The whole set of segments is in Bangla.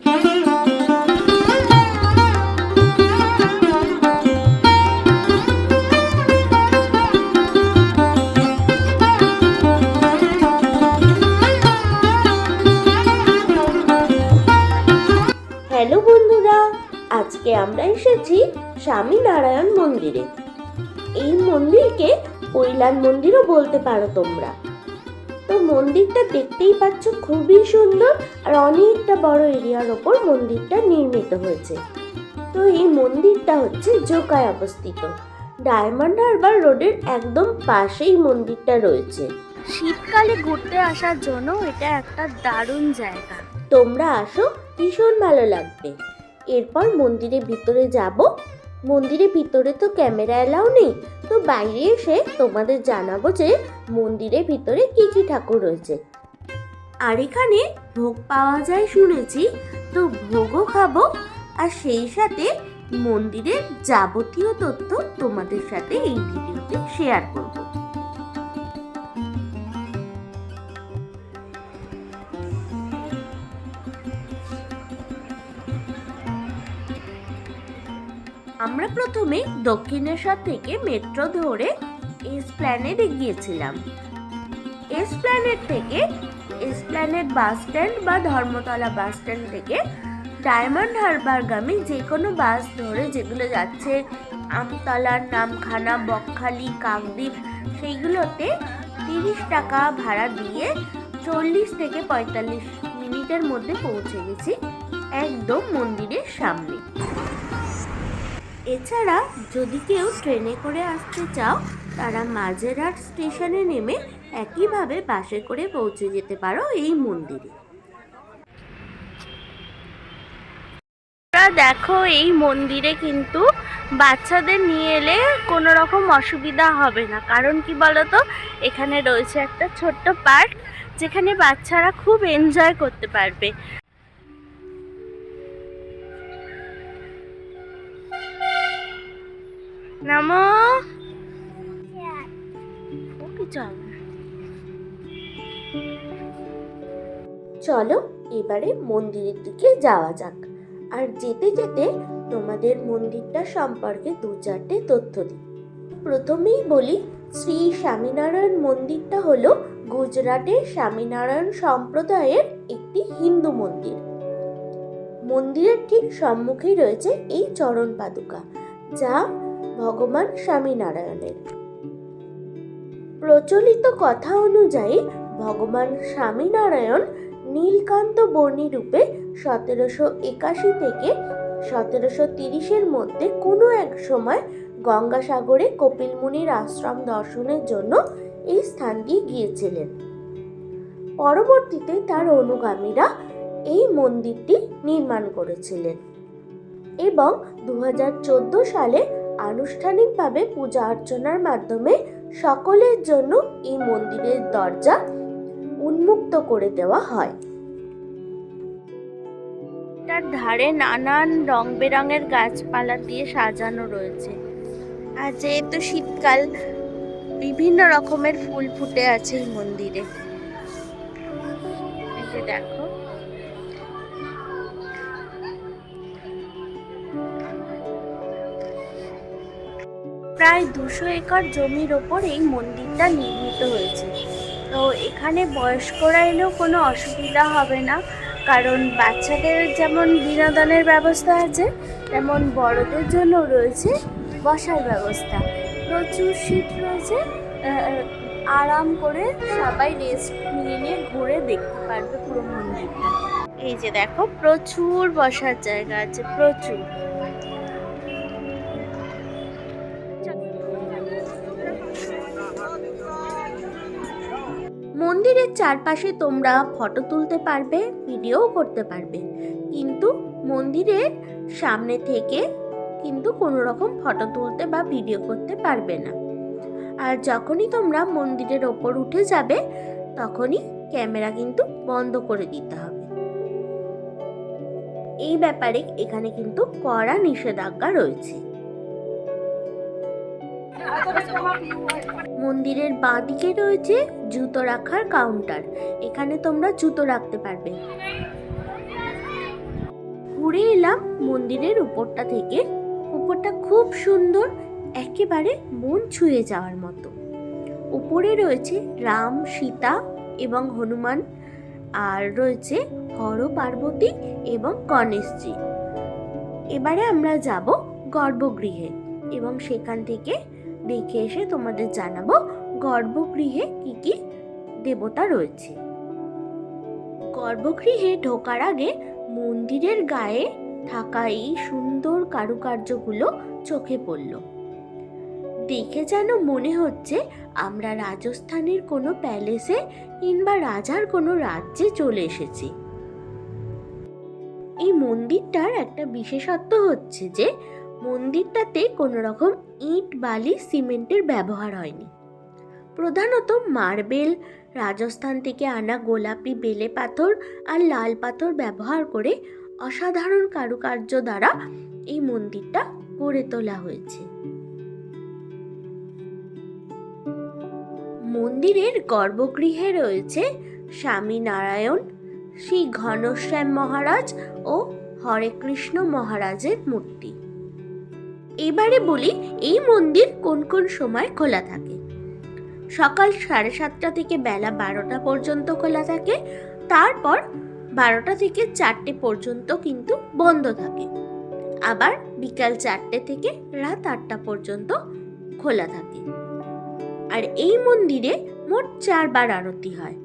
হ্যালো বন্ধুরা আজকে আমরা এসেছি স্বামীনারায়ণ মন্দিরে। এই মন্দিরকে কৈলান মন্দিরও বলতে পারো তোমরা। মন্দিরটা দেখতেই পাচ্ছ খুবই সুন্দর আর অনেকটা বড় এরিয়ার ওপর মন্দিরটা নির্মিত হয়েছে। তো এই মন্দিরটা হচ্ছে জোকায় অবস্থিত। ডায়মন্ড হারবার রোডের একদম পাশেই মন্দিরটা রয়েছে। শীতকালে ঘুরতে আসার জন্য এটা একটা দারুণ জায়গা। তোমরা আসো ভীষণ ভালো লাগবে। এরপর মন্দিরের ভিতরে যাব। মন্দিরের ভিতরে তো ক্যামেরা এলাও নেই। তো বাইরে এসে তোমাদের জানাব যে মন্দিরের ভিতরে কি কি ঠাকুর রয়েছে। আর এখানে ভোগ পাওয়া যায় শুনেছি, তো ভোগও খাব। আর সেই সাথে মন্দিরের যাবতীয় তথ্য তোমাদের সাথে এই ভিডিওতে শেয়ার করব। আমরা প্রথমে দক্ষিণেশ্বর থেকে মেট্রো ধরে এসপ্ল্যানেডে গিয়েছিলাম এসপ্ল্যানেড থেকে এসপ্ল্যানেড বাস স্ট্যান্ড বা ধর্মতলা বাস স্ট্যান্ড থেকে ডায়মন্ড হারবারগামী যে কোনো বাস ধরে যেগুলো যাচ্ছে আমতলা নামখানা, বকখালি, কাকদ্বীপ, সেইগুলোতে তিরিশ টাকা ভাড়া দিয়ে চল্লিশ থেকে পঁয়তাল্লিশ মিনিটের মধ্যে পৌঁছে গেছি একদম মন্দিরের সামনে। এছাড়া যদি কেউ ট্রেনে করে আসতে চাও, তারা মাঝেরহাট স্টেশনে নেমে একইভাবে বাসে করে পৌঁছে যেতে পারো এই মন্দিরে। দেখো, এই মন্দিরে কিন্তু বাচ্চাদের নিয়ে এলে কোনো রকম অসুবিধা হবে না। কারণ কি বলতো? এখানে রয়েছে একটা ছোট্ট পার্ক, যেখানে বাচ্চারা খুব এনজয় করতে পারবে। নামো। চলো, এবারে মন্দিরের দিকে যাওয়া যাক। আর যেতে যেতে তোমাদের মন্দিরটা সম্পর্কে দু চারটে তথ্য দিই। প্রথমেই বলি, শ্রী স্বামীনারায়ণ মন্দিরটা হলো গুজরাটের স্বামীনারায়ণ সম্প্রদায়ের একটি হিন্দু মন্দির। মন্দিরের ঠিক সম্মুখেই রয়েছে এই চরণ পাদুকা, যা ভগবান স্বামীনারায়ণের। প্রচলিত কথা অনুযায়ী ভগবান স্বামীনারায়ণ নীলকান্ত বর্ণী রূপে সতেরোশো একাশি থেকে সতেরোশো তিরিশের মধ্যে কোনো এক সময় গঙ্গাসাগরে কপিল মুনির আশ্রম দর্শনের জন্য এই স্থানটি গিয়েছিলেন। পরবর্তীতে তার অনুগামীরা এই মন্দিরটি নির্মাণ করেছিলেন এবং দু হাজার চোদ্দ সালে আনুষ্ঠানিকভাবে পূজা অর্চনার মাধ্যমে সকলের জন্য এই মন্দিরের দরজা উন্মুক্ত করে দেওয়া হয়। তার ধারে নানান রং বেরঙের গাছপালা দিয়ে সাজানো রয়েছে। আর যেহেতু শীতকাল, বিভিন্ন রকমের ফুল ফুটে আছে এই মন্দিরে। দেখো প্রায় দুশো একর জমির ওপর এই মন্দিরটা নির্মিত হয়েছে। তো এখানে বয়স্করা এলেও কোনো অসুবিধা হবে না, কারণ বাচ্চাদের যেমন বিনোদনের ব্যবস্থা আছে, তেমন বড়দের জন্য রয়েছে বসার ব্যবস্থা। প্রচুর সিট রয়েছে আরাম করে সবাই রেস্ট নিয়ে নিয়ে ঘুরে দেখতে পারবে পুরো মন্দিরটা। এই যে দেখো, প্রচুর বসার জায়গা আছে, প্রচুর। মন্দিরের চারপাশে তোমরা ফটো তুলতে পারবে ভিডিও করতে পারবে কিন্তু মন্দিরের সামনে থেকে কিন্তু কোনো রকম ফটো তুলতে বা ভিডিও করতে পারবে না আর যখনই তোমরা মন্দিরের ওপর উঠে যাবে তখনই ক্যামেরা কিন্তু বন্ধ করে দিতে হবে এই ব্যাপারে এখানে কিন্তু কড়া নিষেধাজ্ঞা রয়েছে মন্দিরের বাঁ দিকে রয়েছে জুতো রাখার কাউন্টার এখানে তোমরা জুতো রাখতে পারবে। ঘুরে এলাম মন্দিরের উপরটা থেকে। উপরটা খুব সুন্দর, একেবারে মন ছুঁয়ে যাওয়ার মতো। উপরে রয়েছে রাম, সীতা এবং হনুমান, আর রয়েছে হর, পার্বতী এবং গণেশজি। এবারে আমরা যাব গর্ভগৃহে এবং সেখান থেকে দেখে এসে তোমাদের জানাব গর্ভগৃহে কি কি দেবতা রয়েছে। গর্ভগৃহে ঢোকার আগে মন্দিরের গায়ে থাকা এই সুন্দর কারুকার্যগুলো চোখে পড়ল। দেখে যেন মনে হচ্ছে আমরা রাজস্থানের কোনো প্যালেসে কিংবা রাজার কোনো রাজ্যে চলে এসেছি। এই মন্দিরটার একটা বিশেষত্ব হচ্ছে যে মন্দিরটাতে কোনো রকম ইট, বালি, সিমেন্টের ব্যবহার হয়নি। প্রধানত মার্বেল, রাজস্থান থেকে আনা গোলাপি বেলে পাথর আর লাল পাথর ব্যবহার করে অসাধারণ কারুকার্য দ্বারা এই মন্দিরটা গড়ে তোলা হয়েছে। মন্দিরের গর্ভগৃহে রয়েছে স্বামী নারায়ণ, শ্রী ঘনশ্যাম মহারাজ ও হরে কৃষ্ণ মহারাজের মূর্তি। এবারে বলি, এই মন্দির কোন কোন সময় খোলা থাকে? সকাল সাড়ে সাতটা থেকে বেলা বারোটা পর্যন্ত খোলা থাকে, তারপর বারোটা থেকে চারটে পর্যন্ত কিন্তু বন্ধ থাকে। আবার বিকাল চারটে থেকে রাত আটটা পর্যন্ত খোলা থাকে। আর এই মন্দিরে মোট চারবার আরতি হয়।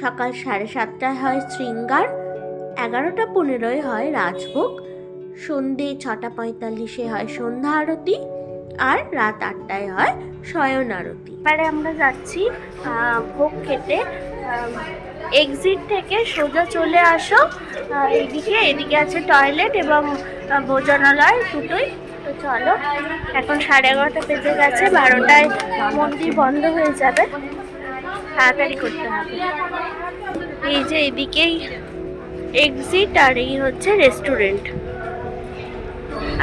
সকাল সাড়ে সাতটায় হয় শৃঙ্গার, এগারোটা পনেরোয় হয় রাজভোগ সন্ধে ছটা পঁয়তাল্লিশে হয় সন্ধ্যা আরতি আর রাত আটটায় হয় শয়ন আরতি। এবারে আমরা যাচ্ছি ভোগ খেতে। এক্সিট থেকে সোজা চলে আসো। এদিকে এদিকে আছে টয়লেট এবং ভোজনালয় দুটোই। তো চলো, এখন সাড়ে এগারোটা বেজে গেছে, বারোটায় মন্দির বন্ধ হয়ে যাবে। তাড়াতাড়ি করতে হবে। এই যে এদিকেই এক্সিট আর এই হচ্ছে রেস্টুরেন্ট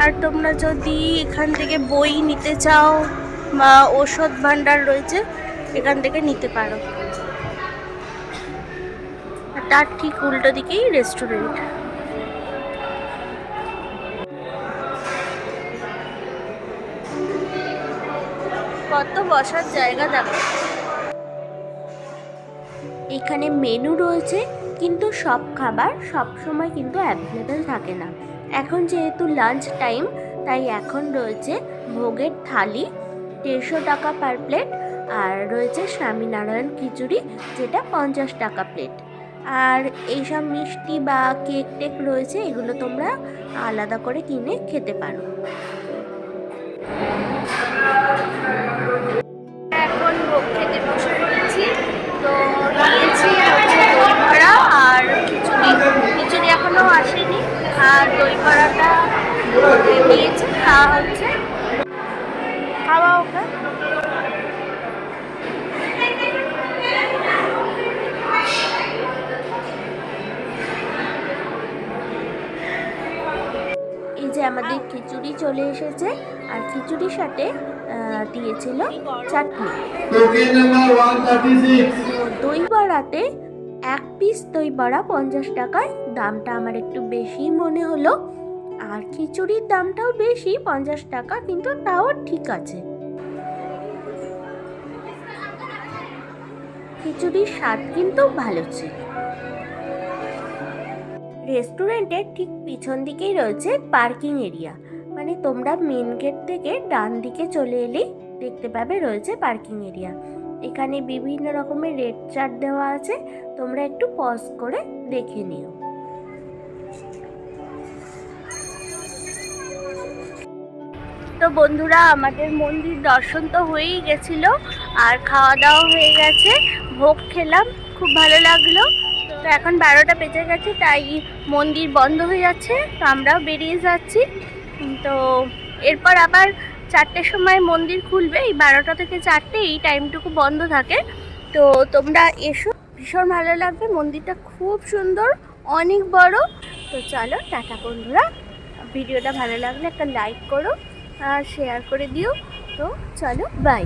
আর তোমরা যদি এখান থেকে বই নিতে চাও বা ওষুধ ভাণ্ডার রয়েছে, এখান থেকে নিতে পারো। তার ঠিক উল্টো দিকেই রেস্টুরেন্ট কত বসার জায়গা দেখো। এখানে মেনু রয়েছে, কিন্তু সব খাবার সব সময় কিন্তু অ্যাভেলেবেল থাকে না। এখন যেহেতু লাঞ্চ টাইম তাই এখন রয়েছে ভোগের থালি, দেড়শো টাকা পার প্লেট আর রয়েছে স্বামীনারায়ণ খিচুড়ি, যেটা পঞ্চাশ টাকা প্লেট আর এইসব মিষ্টি বা কেক টেক রয়েছে, এগুলো তোমরা আলাদা করে কিনে খেতে পারো। আর খিচুড়ি। খিচুড়ি এখনও আসেনি। আর দই বড়াটা নিয়েছি খাওয়া হচ্ছে। খাওয়া ওকে? এই যে আমাদের খিচুড়ি চলে এসেছে আর খিচুড়ির সাথে আহ, দিয়েছিল চাটনি। Token number 136. তো দই বড়াতে এক পিস দই বড়া পঞ্চাশ টাকায়। দামটা আমার একটু বেশি মনে হলো। আর খিচুড়ির দামটাও বেশি, পঞ্চাশ টাকা, কিন্তু তাও ঠিক আছে। খিচুড়ির স্বাদ কিন্তু ভালো ছিল। রেস্টুরেন্টের ঠিক পিছন দিকেই রয়েছে পার্কিং এরিয়া। মানে তোমরা মেন গেট থেকে ডান দিকে চলে এলেই দেখতে পাবে রয়েছে পার্কিং এরিয়া। এখানে বিভিন্ন রকমের রেড চার্ট দেওয়া আছে। তোমরা একটু পজ করে দেখে নিও। তো বন্ধুরা, আমাদের মন্দির দর্শন তো হয়েই গেছিল, আর খাওয়া দাওয়া হয়ে গেছে, ভোগ খেলাম, খুব ভালো লাগল। তো এখন বারোটা বেজে গেছে, তাই মন্দির বন্ধ হয়ে যাচ্ছে, তো আমরাও বেরিয়ে যাচ্ছি। তো এরপর আবার চারটের সময় মন্দির খুলবে, এই বারোটা থেকে চারটে এই টাইমটুকু বন্ধ থাকে। তো তোমরা এসো। ভীষণ ভালো লাগবে, মন্দিরটা খুব সুন্দর, অনেক বড়। তো চলো, টাটা বন্ধুরা। ভিডিওটা ভালো লাগলে একটা লাইক করো আর শেয়ার করে দিও। তো চলো বাই